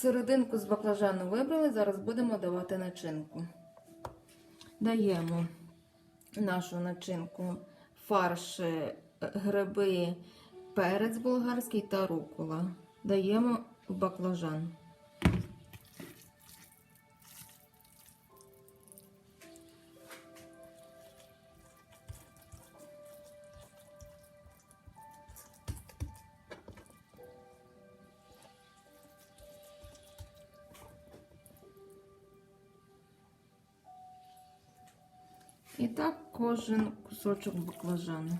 Серединку з баклажану вибрали, зараз будемо давати начинку. Даємо нашу начинку фарш, гриби, перець болгарський та рукола. Даємо баклажан. І так кожен кусочок баклажану.